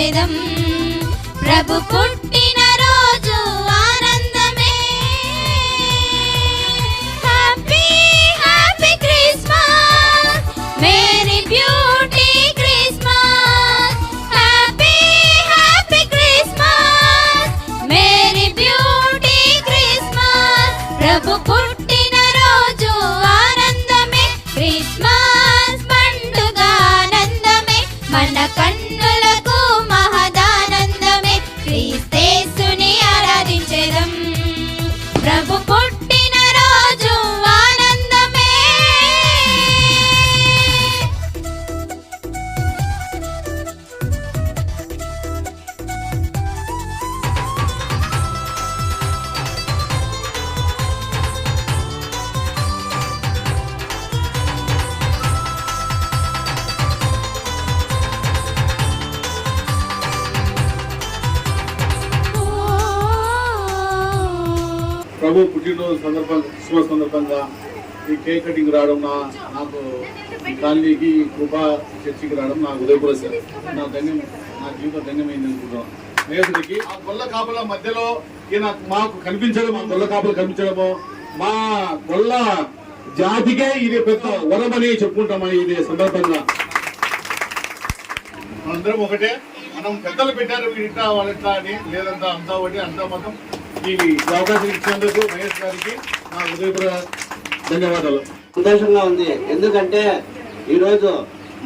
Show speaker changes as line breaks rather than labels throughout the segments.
ఆరాధించేదం ప్రభు పుట్టిన రోజు ఆనందమే. Happy happy Christmas merry beauty Christmas happy happy Christmas merry beauty Christmas ప్రభు
బాబు పుట్టినరోజు సందర్భంగా క్రిస్మస్ సందర్భంగా ఈ కేక్ కటింగ్ రావడం నా నాకు ఈ కాలనీకి కృపా చర్చికి రావడం నాకు ఉదయపూర్వక నా ధన్యం నా జీవితం ధన్యమైంది అనుకుంటున్నాను. స్నేహితుడికి ఆ గొల్ల కాపుల మధ్యలో ఈయన మాకు కనిపించడం మా గొల్ల కాపులు కనిపించడము. మా గొల్ల జాతికే ఇది పెద్ద వరమని చెప్పుకుంటామని ఇది సందర్భంగా. అందరం ఒకటే. మనం పెద్దలు పెట్టారు ఇట్లా వాళ్ళ అని లేదంతా అంతా ఒకటి అంతా మొత్తం ఈ అవకాశం ఇచ్చినందుకు మహేష్ గారికి నా ధన్యవాదాలు.
సంతోషంగా ఉంది. ఎందుకంటే ఈరోజు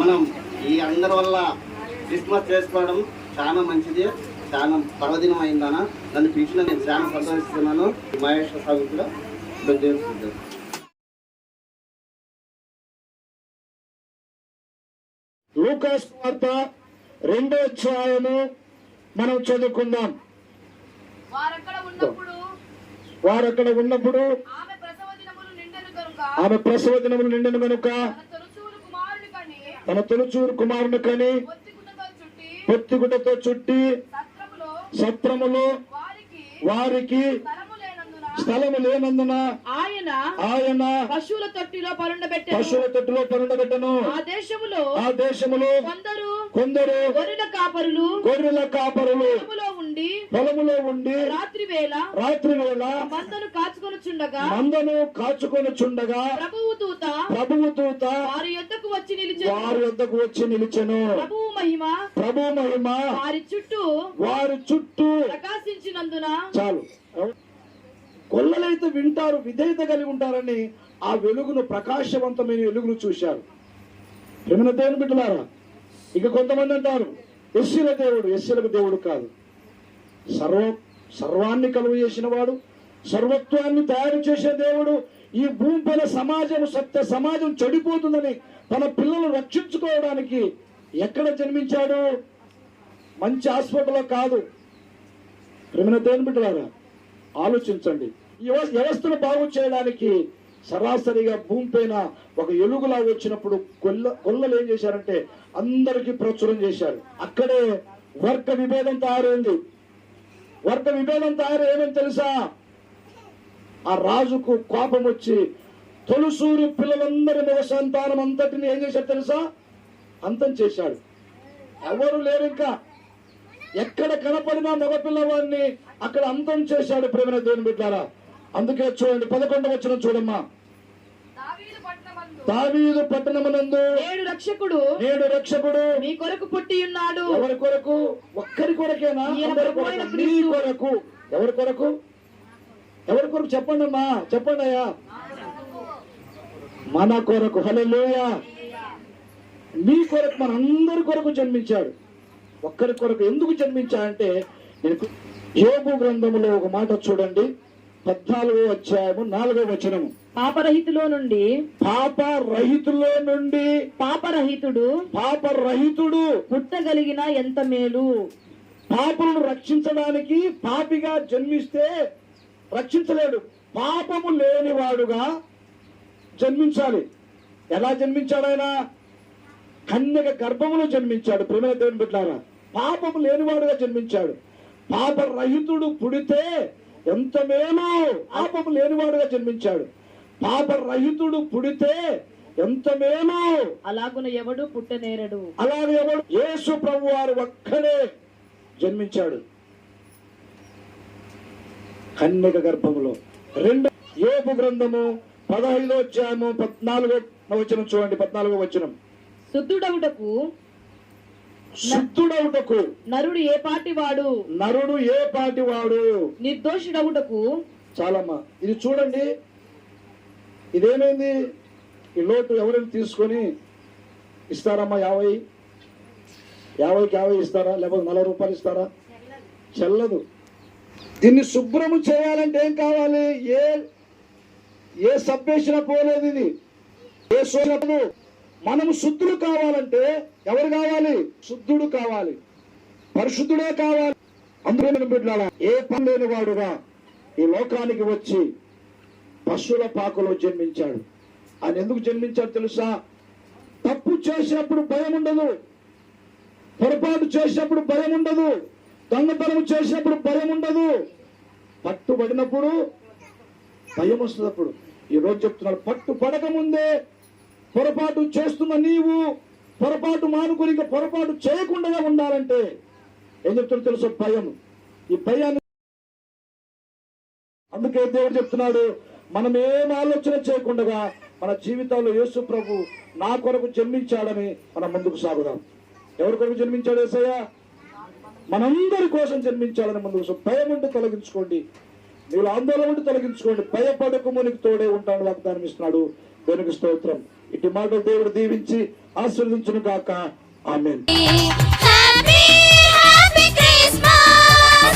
మనం ఈ అందరి వల్ల క్రిస్మస్ చేసుకోవడం చాలా మంచిది. చాలా పర్వదినం అయిందన నన్ను పిలిచిన నేను చాలా సంతోషిస్తున్నాను. మహేశ్వర స్వామి కూడా
లూకాస్ వార్త రెండో అధ్యాయము మనం చదువుకుందాం. వారు అక్కడ ఉన్నప్పుడు
ఆమె ప్రసవ దినములు నిండెను కనుక తన
తొలుచూరు కుమారుని కని
ఒత్తిగుడ్డతో చుట్టి సత్రములో వారికి
వారికి
స్థలము లేనందున
స్థలము లేనందున
ఆయన
ఆయన
పశువుల తొట్టిలో పరుండబెట్టారు
పశువుల తొట్టులో పరుండబెట్టను
ఆ దేశములో
ఆ దేశములో
కొందరు
కొందరు
గొర్రెల కాపరులు
గొర్రెల కాపరులు
ఉండి
పొలములో ఉండి
రాత్రి వేళ
రాత్రి వేళ
మందను కాచుకొనుచుండగా
మందను కాచుకొని చుండగా
ప్రభువు దూత
ప్రభువు దూత
వారి యొద్దకు వచ్చి నిలిచారు
వారి వద్దకు వచ్చి నిలిచెను.
ప్రభువు మహిమ
ప్రభు మహిమ
వారి చుట్టూ
వారి చుట్టూ
ప్రకాశించినందున
చాలు. కొల్లలైతే వింటారు విధేయత కలిగి ఉంటారని ఆ వెలుగును ప్రకాశవంతమైన వెలుగును చూశారు. ప్రేమన దేవుని బిడ్డలారా ఇక కొంతమంది అంటారు ఎస్సీల దేవుడు ఎస్సీలకు దేవుడు కాదు. సర్వ సర్వాన్ని కలుగు చేసిన వాడు సర్వత్వాన్ని తయారు చేసే దేవుడు ఈ భూమిపైన సమాజం సత్య సమాజం చెడిపోతుందని తన పిల్లలు రక్షించుకోవడానికి ఎక్కడ జన్మించాడు? మంచి హాస్పిటల్లో కాదు. ప్రేమన దేని బిడ్డలారా ఆలోచించండి. ఈ వ్యవస్థను బాగు చేయడానికి సరాసరిగా భూమి పైన ఒక ఎలుగులా వచ్చినప్పుడు కొల్ల కొల్లలు ఏం చేశారంటే అందరికీ ప్రచురం చేశారు. అక్కడే వర్గ విభేదం తయారైంది వర్గ విభేదం తయారేమని తెలుసా? ఆ రాజుకు కోపం వచ్చి తొలుసూరి పిల్లలందరి మగ సంతానం అంతటిని ఏం చేశాడు తెలుసా? అంతం చేశాడు. ఎవరు లేరు ఇంకా. ఎక్కడ కనపడినా మగపిల్లవాడిని అక్కడ అంతం చేశాడు ప్రేమ దేవుని బిడ్డారా. అందుకే చూడండి పదకొండవ వచ్చిన చూడమ్మా.
దావీదు
పట్టణమునందు
నేడు రక్షకుడు
నేడు రక్షకుడు
మీ కొరకు పుట్టి ఉన్నాడు.
ఎవరి కొరకు? ఒక్కరి కొరకేనా?
అయిన
కొరకు. ఎవరి కొరకు? ఎవరి కొరకు? చెప్పండి అమ్మా. చెప్పండి అయ్యా. మన కొరకు. హల్లెలూయా. నీ కొరకు మన అందరి కొరకు జన్మించాడు. ఒక్కరి కొరకు ఎందుకు జన్మించాడంటే నేను యోగు గ్రంథములో ఒక మాట చూడండి. పద్నాలుగో అధ్యాయము నాలుగో వచనము.
పాపరహితులో నుండి
పాప రహితులో నుండి
పాపరహితుడు
పాప రహితుడు
పుట్టగలిగిన ఎంత మేలు?
పాపలను రక్షించడానికి పాపిగా జన్మిస్తే రక్షించలేడు. పాపము లేనివాడుగా జన్మించాలి. ఎలా జన్మించాడు ఆయన? కన్యక గర్భములో జన్మించాడు. ప్రేమ దేవుని బిడ్డారా పాపము లేనివాడుగా జన్మించాడు. పాప రహితుడు పుడితే ఎంత మేలు? పాపము లేనివాడుగా జన్మించాడు. పాప రహితుడు పుడితే ఎంత మేలు?
అలాగున ఎవడు పుట్టనేరడు.
అలాగే ఎవడు? యేసు ప్రభు వారు ఒక్కడే జన్మించాడు. కన్యక గర్భములో. రెండు యోపు గ్రంథము పదహైదో అధ్యాయము పద్నాలుగో వచనం చూడండి పద్నాలుగో వచనం.
శుద్ధుడవుటకు
శుద్ధుడవుటకు.
నరుడు ఏ పాటి వాడు
నరుడు ఏ పాటి వాడు
నిర్దోషుడవుటకు
చాలమ్మా ఇది చూడండి. ఇదేమైంది? ఈ లోటు ఎవరైనా తీసుకొని ఇస్తారమ్మా యాభై? యాభైకి యాభై ఇస్తారా? లేకపోతే నలభై రూపాయలు ఇస్తారా? చెల్లదు. దీన్ని శుభ్రము చేయాలంటే ఏం కావాలి? ఏ ఏ సభ్యేషణ పోలేదు ఇది. ఏ సోదరుడు? మనం శుద్ధుడు కావాలంటే ఎవరు కావాలి? శుద్ధుడు కావాలి. పరిశుద్ధుడే కావాలి. అందులో బిడ్డారా ఏ పని లేని వాడుగా ఈ లోకానికి వచ్చి పశువుల పాకలో జన్మించాడు. ఆయన ఎందుకు జన్మించాడు తెలుసా? తప్పు చేసినప్పుడు భయం ఉండదు. పొరపాటు చేసినప్పుడు భయం ఉండదు. దొంగతనం చేసినప్పుడు భయం ఉండదు. పట్టుబడినప్పుడు భయం వస్తుంది అప్పుడు ఈ రోజు చెప్తున్నాడు పట్టు పడకముందే పొరపాటు చేస్తున్న నీవు పొరపాటు మానుకుని ఇంకా పొరపాటు చేయకుండా ఉండాలంటే ఏం చెప్తున్నా తెలుసు? భయం. ఈ భయాన్ని అందుకే దేవుడు చెప్తున్నాడు మనం ఏం ఆలోచన చేయకుండా మన జీవితంలో యేసు ప్రభు నా కొరకు జన్మించాడని మనం ముందుకు సాగుదాం. ఎవరి కొరకు జన్మించాడు ఏసయ్య? మనందరి కోసం జన్మించాలని ముందుకు భయం ఉంటే తొలగించుకోండి. నీళ్ళు ఆందోళన ఉంటే తొలగించుకోండి. భయపడకు మునికి తోడే ఉంటాను వాగ్దానం ఇస్తున్నాడు. దేవునికి స్తోత్రం. ఇటు మాట దేవుడు దీవించి ఆశీర్వదించును కాక ఆమె
Happy, happy Christmas.